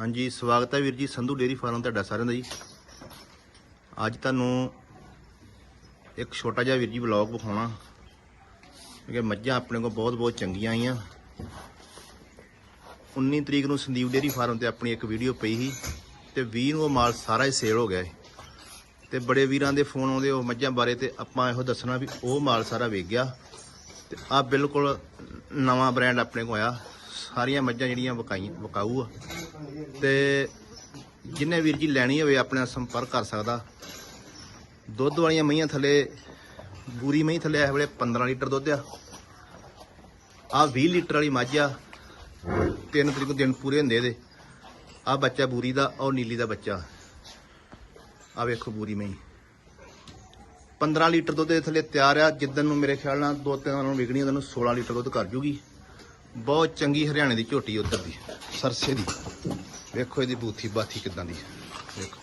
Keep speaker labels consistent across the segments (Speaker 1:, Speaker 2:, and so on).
Speaker 1: ਹਾਂਜੀ, ਸਵਾਗਤ ਹੈ ਵੀਰ ਜੀ, ਸੰਧੂ ਡੇਰੀ ਫਾਰਮ ਤੁਹਾਡਾ ਸਾਰਿਆਂ ਦਾ ਜੀ। ਅੱਜ ਤੁਹਾਨੂੰ ਇੱਕ ਛੋਟਾ ਜਿਹਾ ਵੀਰ ਜੀ ਵਲੌਗ ਵਿਖਾਉਣਾ। ਕਿਉਂਕਿ ਮੱਝਾਂ ਆਪਣੇ ਕੋਲ ਬਹੁਤ ਬਹੁਤ ਚੰਗੀਆਂ ਆਈਆਂ। 19 ਤਰੀਕ ਨੂੰ ਸੰਦੀਪ ਡੇਰੀ ਫਾਰਮ ਤੇ ਆਪਣੀ ਇੱਕ ਵੀਡੀਓ ਪਈ ਸੀ ਤੇ 20 ਨੂੰ ਉਹ ਮਾਲ ਸਾਰਾ ਹੀ ਸੇਲ ਹੋ ਗਿਆ ਹੈ ਤੇ ਬੜੇ ਵੀਰਾਂ ਦੇ ਫੋਨ ਆਉਂਦੇ ਉਹ ਮੱਝਾਂ ਬਾਰੇ ਤੇ ਆਪਾਂ ਇਹੋ ਦੱਸਣਾ ਵੀ ਉਹ ਮਾਲ ਸਾਰਾ ਵੇਚ ਗਿਆ। ਤੇ ਆ ਬਿਲਕੁਲ ਨਵਾਂ ਬ੍ਰਾਂਡ ਆਪਣੇ ਕੋਲ ਆਇਆ। ਸਾਰੀਆਂ ਮੱਝਾਂ ਜਿਹੜੀਆਂ ਵਕਾਈਆਂ ਵਕਾਊ ਆ। ਤੇ ਜਿੰਨੇ ਵੀਰ ਜੀ ਲੈਣੀ ਹੋਵੇ, ਆਪਣੇ ਨਾਲ ਸੰਪਰਕ ਕਰ ਸਕਦਾ। ਦੁੱਧ ਵਾਲੀਆਂ ਮਈਆਂ ਥੱਲੇ, ਬੂਰੀ ਮਹੀਂ ਥੱਲੇ ਇਸ ਵੇਲੇ 15 ਲੀਟਰ ਦੁੱਧ ਆ। ਆ 20 ਲੀਟਰ ਵਾਲੀ ਮੱਝ ਆ। ਤਿੰਨ ਤਰੀਕ ਨੂੰ ਦਿਨ ਪੂਰੇ ਹੁੰਦੇ ਇਹਦੇ। ਆ ਬੱਚਾ ਬੂਰੀ ਦਾ ਔਰ ਨੀਲੀ ਦਾ ਬੱਚਾ। ਆ ਵੇਖੋ ਬੂਰੀ ਮਹੀਂ। 15 ਲੀਟਰ ਦੁੱਧ ਦੇ ਥੱਲੇ ਤਿਆਰ ਆ। ਜਿੱਦਨ ਨੂੰ ਮੇਰੇ ਖਿਆਲ ਨਾਲ ਦੋ ਤਿੰਨ ਨੂੰ ਵਿਕਣੀ ਉਹਨੂੰ 16 ਲੀਟਰ ਦੁੱਧ ਕਰ ਜੂਗੀ। ਬਹੁਤ ਚੰਗੀ ਹਰਿਆਣੇ ਦੀ ਝੋਟੀ ਉੱਧਰ ਦੀ, ਸਰਸੇ ਦੀ। ਵੇਖੋ ਇਹਦੀ ਬੂਥੀ ਬਾਥੀ ਕਿਦਾਂ ਦੀ ਵੇਖੋ।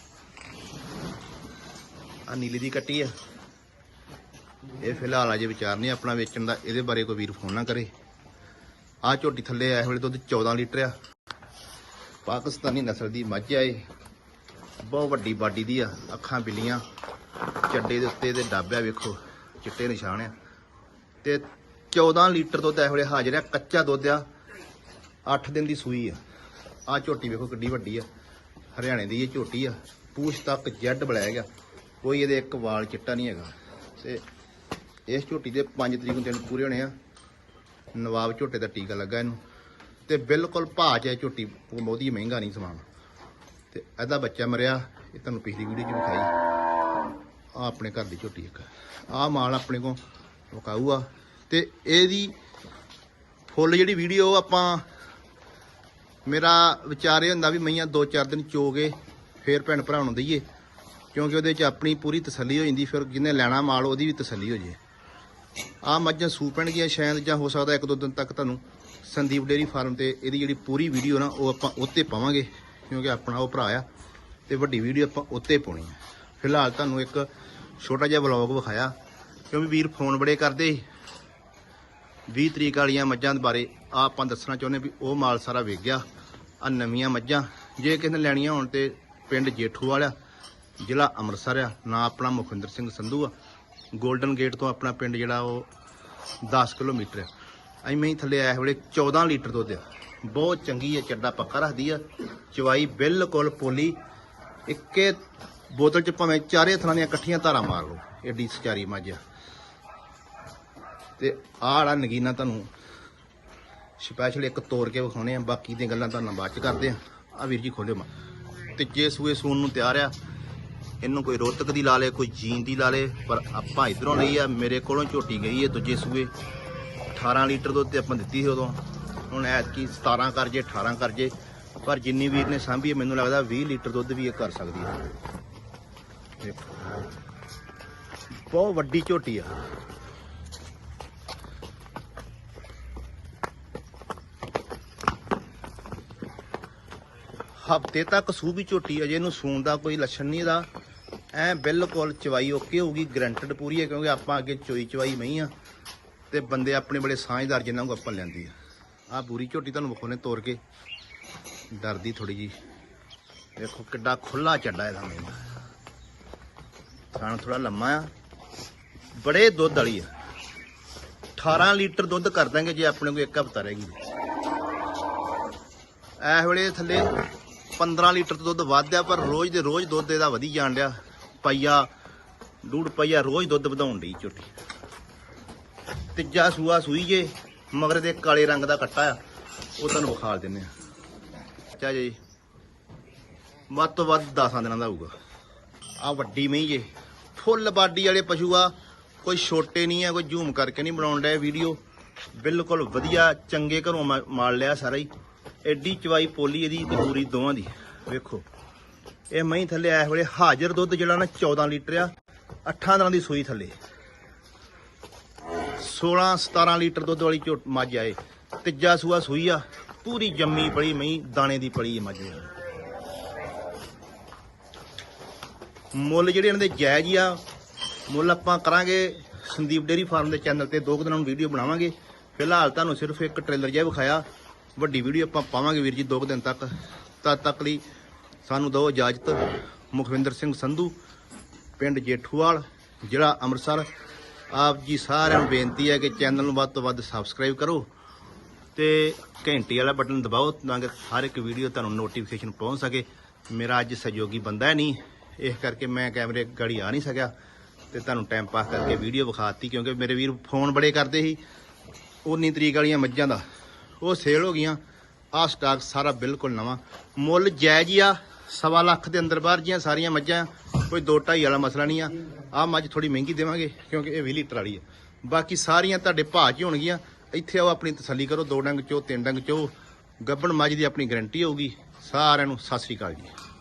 Speaker 1: ਆ ਨੀਲੀ ਦੀ ਕੱਟੀ ਆ। ਇਹ ਫਿਲਹਾਲ ਅਜੇ ਵਿਚਾਰ ਨਹੀਂ, ਆਪਣਾ ਵੇਚਣ ਦਾ, ਇਹਦੇ ਬਾਰੇ ਕੋਈ ਵੀਰ ਫੋਨ ਨਾ ਕਰੇ। ਆ ਝੋਟੀ ਥੱਲੇ ਇਸ ਵੇਲੇ ਦੁੱਧ 14 ਲੀਟਰ ਆ। ਪਾਕਿਸਤਾਨੀ ਨਸਲ ਦੀ ਮੱਝ ਆ ਇਹ। ਬਹੁਤ ਵੱਡੀ ਬਾਡੀ ਦੀ ਆ, ਅੱਖਾਂ ਬਿੱਲੀਆਂ, ਚੱਡੇ ਦੇ ਉੱਤੇ ਇਹਦੇ ਡਾਬਿਆ ਵੇਖੋ, ਚਿੱਟੇ ਨਿਸ਼ਾਨ ਆ। ਤੇ 14 ਲੀਟਰ ਦੁੱਧ ਇਸ ਵੇਲੇ ਹਾਜ਼ਰ ਆ, ਕੱਚਾ ਦੁੱਧ ਆ। 8 ਦਿਨ ਦੀ ਸੂਈ ਆ। ਆ ਝੋਟੀ ਵੇਖੋ ਕਿੱਡੀ ਵੱਡੀ ਆ। ਹਰਿਆਣੇ ਦੀ ਇਹ ਝੋਟੀ ਆ। ਪੂਛ ਤੱਕ ਜੈਡ ਬਲੈਕ ਗਿਆ ਕੋਈ ਇਹਦੇ ਇੱਕ ਵਾਲ ਚਿੱਟਾ ਨਹੀਂ ਹੈਗਾ। ਤੇ ਇਸ ਝੋਟੀ ਦੇ 5 ਤਰੀਕ ਨੂੰ ਦਿਨ ਪੂਰੇ ਹੋਣੇ ਆ। ਨਵਾਬ ਝੋਟੇ ਦਾ ਟੀਕਾ ਲੱਗਾ ਇਹਨੂੰ। ਤੇ ਬਿਲਕੁਲ ਭਾਅ 'ਚ ਇਹ ਝੋਟੀ ਬਹੁਤੀ ਮਹਿੰਗਾ ਨਹੀਂ ਸਮਾਨ। ਤੇ ਇਹਦਾ ਬੱਚਾ ਮਰਿਆ। ਇਹ ਤੁਹਾਨੂੰ ਪਿਛਲੀ ਵੀਡੀਓ 'ਚ ਵਿਖਾਈ। ਆ ਆਪਣੇ ਘਰ ਦੀ ਝੋਟੀ ਇੱਕ ਆ। ਮਾਲ ਆਪਣੇ ਕੋਲ ਵਿਕਾਊ ਆ। ਤੇ ਇਹਦੀ ਫੁੱਲ ਜਿਹੜੀ ਵੀਡੀਓ ਆਪਾਂ ਮੇਰਾ ਵਿਚਾਰ ਇਹ ਹੁੰਦਾ ਵੀ ਮਈਆਂ 2-4 ਦਿਨ ਚੋ ਕੇ ਫੇਰ ਭੈਣ ਭਰਾ ਨੂੰ ਦਈਏ, ਕਿਉਂਕਿ ਉਹਦੇ 'ਚ ਆਪਣੀ ਪੂਰੀ ਤਸੱਲੀ ਹੋ ਜਾਂਦੀ, ਫਿਰ ਜਿਹਨੇ ਲੈਣਾ ਮਾਲ ਉਹਦੀ ਵੀ ਤਸੱਲੀ ਹੋ ਜੇ। ਆ ਮੱਝਾਂ ਸੂ ਪੈਣਗੀਆਂ ਸ਼ਾਇਦ ਜਾਂ ਹੋ ਸਕਦਾ ਇੱਕ ਦੋ ਦਿਨ ਤੱਕ ਤੁਹਾਨੂੰ ਸੰਦੀਪ ਡੇਰੀ ਫਾਰਮ ਤੇ ਇਹਦੀ ਜਿਹੜੀ ਪੂਰੀ ਵੀਡੀਓ ਨਾ, ਉਹ ਆਪਾਂ ਉੱਤੇ ਪਾਵਾਂਗੇ, ਕਿਉਂਕਿ ਆਪਣਾ ਉਹ ਭਰਾ ਆ, ਤੇ ਵੱਡੀ ਵੀਡੀਓ ਆਪਾਂ ਉੱਤੇ ਪਾਉਣੀ ਆ। ਫਿਲਹਾਲ ਤੁਹਾਨੂੰ ਇੱਕ ਛੋਟਾ ਜਿਹਾ ਵਲੌਗ ਵਿਖਾਇਆ, ਕਿਉਂਕਿ ਵੀਰ ਫੋਨ ਬੜੇ ਕਰਦੇ 20 ਤਰੀਕ ਵਾਲੀਆਂ ਮੱਝਾਂ ਦੇ ਬਾਰੇ ਆ ਆਪਾਂ ਦੱਸਣਾ ਚਾਹੁੰਦੇ ਵੀ ਉਹ ਮਾਲ ਸਾਰਾ ਵੇਚ ਗਿਆ। ਆ ਨਵੀਆਂ ਮੱਝਾਂ। ਜੇ ਕਿਸੇ ਨੇ ਲੈਣੀਆਂ ਹੋਣ ਤੇ ਪਿੰਡ ਜੇਠੂ ਵਾਲਾ ਜ਼ਿਲ੍ਹਾ ਅੰਮ੍ਰਿਤਸਰ ਆ। ਨਾਂ ਆਪਣਾ ਮੁਖਵਿੰਦਰ ਸਿੰਘ ਸੰਧੂ ਆ। 골ਡਨ ਗੇਟ ਤੋਂ ਆਪਣਾ ਪਿੰਡ ਜਿਹੜਾ ਉਹ 10 ਕਿਲੋਮੀਟਰ ਆ। ਐਵੇਂ ਹੀ ਥੱਲੇ ਆਇਆ ਵੇਲੇ 14 ਲੀਟਰ ਦੁੱਧ ਆ। ਬਹੁਤ ਚੰਗੀ ਹੈ ਚੱਡਾ ਪੱਕਾ ਰੱਖਦੀ ਆ। ਚਵਾਈ ਬਿਲਕੁਲ ਪੋਲੀ। ਇੱਕੇ ਬੋਤਲ ਚ ਭਾਵੇਂ ਚਾਰੇ ਥਾਂ ਦੀਆਂ ਇਕੱਠੀਆਂ ਧਾਰਾਂ ਮਾਰ ਲਓ। ਐਡੀ ਸਚਾਰੀ ਮੱਝ ਆ। ਤੇ ਆਹ ਵਾਲਾ ਨਗੀਨਾ ਤੁਹਾਨੂੰ ਸਪੈਸ਼ਲ ਇੱਕ ਤੋੜ ਕੇ ਵਿਖਾਉਣੇ ਆ। ਬਾਕੀ ਦੀਆਂ ਗੱਲਾਂ ਤੁਹਾਨੂੰ ਬਾਅਦ ਚ ਕਰਦੇ ਆ। ਆ ਵੀਰ ਜੀ ਖੋਲਿਓ ਮਾ। ਤੇ ਜੇ ਸੂਏ ਸੂਣ ਨੂੰ ਤਿਆਰ ਆ, ਇਹਨੂੰ ਕੋਈ ਰੋਤਕ ਦੀ ਲਾ ਲੇ, ਕੋਈ ਜੀਨ ਦੀ ਲਾ ਲੇ, ਪਰ ਆਪਾਂ ਇਧਰੋਂ ਲਈ ਆ, ਮੇਰੇ ਕੋਲੋਂ ਝੋਟੀ ਗਈ ਹੈ ਦੂਜੇ ਸੂਏ। 18 ਲੀਟਰ ਦੁੱਧ ਤੇ ਆਪਾਂ ਦਿੱਤੀ ਸੀ ਉਦੋਂ। ਹੁਣ ਐਤਕੀ 17 ਕਰ ਜੇ 18 ਕਰ ਜੇ। ਪਰ ਜਿੰਨੀ ਵੀਰ ਨੇ ਸਾਂਭੀ ਮੈਨੂੰ ਲੱਗਦਾ 20 ਲੀਟਰ ਦੁੱਧ ਵੀ ਇਹ ਕਰ ਸਕਦੀ ਹੈ ਬਹੁਤ ਵੱਡੀ ਝੋਟੀ ਆ। ਹਫ਼ਤੇ ਤੱਕ ਸੂਹ ਵੀ ਝੋਟੀ ਅਜੇ ਇਹਨੂੰ ਸੂਣ ਦਾ ਕੋਈ ਲੱਛਣ ਨਹੀਂ ਇਹਦਾ। ਐ ਬਿਲਕੁਲ ਚਵਾਈ ਓਕੇ ਹੋਊਗੀ, ਗਰੰਟਡ ਪੂਰੀ ਹੈ ਕਿਉਂਕਿ ਆਪਾਂ ਅੱਗੇ ਚੋਈ ਚਵਾਈ ਨਹੀਂ ਆ ਤੇ ਬੰਦੇ ਆਪਣੇ ਬੜੇ ਸਾਂਝਦਾਰ ਜਿਨ੍ਹਾਂ ਨੂੰ ਆਪਾਂ ਲੈਂਦੀ ਆ। ਆ ਪੂਰੀ ਝੋਟੀ ਤੁਹਾਨੂੰ ਵਿਖਾਉਣੇ ਤੋੜ ਕੇ। ਡਰਦੀ ਥੋੜੀ ਜੀ ਦੇਖੋ ਕਿੱਡਾ ਖੁੱਲਾ ਚੱਡਾ ਇਹਦਾ ਮੇਲਾ ਥਾਣਾ ਥੋੜਾ ਲੰਮਾ ਆ। ਬੜੇ ਦੁੱਧ ਵਾਲੀ ਆ। 18 ਲੀਟਰ ਦੁੱਧ ਕਰ ਦਾਂਗੇ ਜੇ ਆਪਣੇ ਕੋਲ ਇੱਕ ਹਫਤਾ ਰਹਿ ਗਈ। ਐਸ ਵੇਲੇ ਥੱਲੇ 15 ਲੀਟਰ ਤੋਂ ਦੁੱਧ ਵੱਧਦਾ ਪਰ ਰੋਜ਼ ਦੇ ਰੋਜ਼ ਦੁੱਧ ਇਹਦਾ ਵਧੀ ਜਾਣ ਡਿਆ। ਪਈਆ ਡੂੜ ਪਈਆ ਰੋਜ਼ ਦੁੱਧ ਵਧਾਉਣ ਦੀ ਝੋਟੀ। ਤੀਜਾ ਸੂਆ ਸੂਈ ਜੇ, ਮਗਰ ਦੇ ਕਾਲੇ ਰੰਗ ਦਾ ਕੱਟਾ ਆ, ਉਹ ਤੁਹਾਨੂੰ ਵਿਖਾ ਦਿੰਨੇ ਆ। ਅੱਛਾ ਜੀ, ਵੱਧ ਤੋਂ ਵੱਧ 10 ਦਿਨਾਂ ਦਾ ਹੋਊਗਾ। ਆ ਵੱਡੀ ਮਹੀਂ ਜੇ, ਫੁੱਲ ਬਾਡੀ ਵਾਲੇ ਪਸ਼ੂ ਆ, ਕੋਈ ਛੋਟੇ ਨਹੀਂ ਆ, ਕੋਈ ਜ਼ੂਮ ਕਰਕੇ ਨਹੀਂ ਬਣਾਉਣ ਡਿਆ ਵੀਡੀਓ ਬਿਲਕੁਲ ਵਧੀਆ, ਚੰਗੇ ਘਰੋਂ ਮਾ- ਮਾਲ ਲਿਆ ਸਾਰਾ ਹੀ। ਐਡੀ ਚਵਾਈ ਪੋਲੀ ਇਹਦੀ ਤੇ ਪੂਰੀ ਦੋਵਾਂ ਦੀ। ਵੇਖੋ, ਇਹ ਮਹੀਂ ਥੱਲੇ ਆਇਆ ਵੇਲੇ ਹਾਜ਼ਰ ਦੁੱਧ ਜਿਹੜਾ ਨਾ 14 ਲੀਟਰ ਆ 8 ਦਿਨਾਂ ਦੀ ਸੂਈ ਥੱਲੇ। 16 17 ਲੀਟਰ ਦੁੱਧ ਵਾਲੀ ਝੋਟ ਮੱਝ ਆਏ। ਤੀਜਾ ਸੂਆ ਸੂਈ ਆ, ਪੂਰੀ ਜੰਮੀ ਪਲੀ ਮਹੀਂ, ਦਾਣੇ ਦੀ ਪਲੀ ਹੈ ਮੱਝ ਮੁੱਲ ਜਿਹੜੇ ਇਹਨਾਂ ਦੇ ਜਾਇਜ਼ ਆ, ਮੁੱਲ ਆਪਾਂ ਕਰਾਂਗੇ ਸੰਦੀਪ ਡੇਰੀ ਫਾਰਮ ਦੇ ਚੈਨਲ ਤੇ, ਦੋ ਕੁ ਦਿਨਾਂ ਨੂੰ ਵੀਡੀਓ ਬਣਾਵਾਂਗੇ। ਫਿਲਹਾਲ ਤੁਹਾਨੂੰ ਸਿਰਫ ਇੱਕ ਟ੍ਰੇਲਰ ਜਿਹਾ ਵਿਖਾਇਆ। ਵੱਡੀ ਵੀਡੀਓ ਆਪਾਂ ਪਾਵਾਂਗੇ ਵੀਰ ਜੀ ਦੋ ਕੁ ਦਿਨ ਤੱਕ। ਤਦ ਤੱਕ ਲਈ ਸਾਨੂੰ ਦਿਓ ਇਜਾਜ਼ਤ। ਮੁਖਵਿੰਦਰ ਸਿੰਘ ਸੰਧੂ, ਪਿੰਡ ਜੇਠੂਵਾਲ, ਜ਼ਿਲ੍ਹਾ ਅੰਮ੍ਰਿਤਸਰ। ਆਪ ਜੀ ਸਾਰਿਆਂ ਨੂੰ ਬੇਨਤੀ ਹੈ ਕਿ ਚੈਨਲ ਨੂੰ ਵੱਧ ਤੋਂ ਵੱਧ ਸਬਸਕ੍ਰਾਈਬ ਕਰੋ ਤੇ ਘੰਟੀ ਵਾਲਾ ਬਟਨ ਦਬਾਓ ਤਾਂ ਕਿ ਹਰ ਇੱਕ ਵੀਡੀਓ ਤੁਹਾਨੂੰ ਨੋਟੀਫਿਕੇਸ਼ਨ ਪਹੁੰਚ ਸਕੇ। ਮੇਰਾ ਅੱਜ ਸਹਿਯੋਗੀ ਬੰਦਾ ਨਹੀਂ, ਇਸ ਕਰਕੇ ਮੈਂ ਕੈਮਰੇ ਗਾੜੀ ਆ ਨਹੀਂ ਸਕਿਆ ਤੇ ਤੁਹਾਨੂੰ ਟਾਈਮ ਪਾਸ ਕਰਕੇ ਵੀਡੀਓ ਵਿਖਾਤੀ ਕਿਉਂਕਿ ਮੇਰੇ ਵੀਰ ਫੋਨ ਬੜੇ ਕਰਦੇ ਸੀ। 19 ਤਰੀਕ ਵਾਲੀਆਂ ਮੱਝਾਂ ਦਾ। ਉਹ ਸੇਲ ਹੋ ਗਈਆਂ। ਆਹ ਸਟਾਕ ਸਾਰਾ ਬਿਲਕੁਲ ਨਵਾਂ। ਮੁੱਲ ਜਾਇਜ਼ ਹੀ ਆ। ਸਵਾ ਲੱਖ ਦੇ ਅੰਦਰ ਬਾਹਰ ਜੀਆਂ ਸਾਰੀਆਂ ਮੱਝਾਂ। ਕੋਈ 2.5 ਵਾਲਾ ਮਸਲਾ ਨਹੀਂ ਆ। ਆਹ ਮੱਝ ਥੋੜੀ ਮਹਿੰਗੀ ਦੇਵਾਂਗੇ ਕਿਉਂਕਿ ਇਹ 20 ਲੀਟਰ ਵਾਲੀ ਆ। ਬਾਕੀ ਸਾਰੀਆਂ ਤੁਹਾਡੇ ਭਾਅ 'ਚ ਹੋਣਗੀਆਂ। ਇੱਥੇ ਆਓ, ਆਪਣੀ ਤਸੱਲੀ ਕਰੋ। ਦੋ ਡੰਗ ਚੋ, ਤਿੰਨ ਡੰਗ ਚੋ। ਗੱਬਣ ਮੱਝ ਦੀ ਆਪਣੀ ਗਾਰੰਟੀ ਹੋਊਗੀ। ਸਾਰਿਆਂ ਨੂੰ ਸਤਿ ਸ੍ਰੀ ਅਕਾਲ ਜੀ।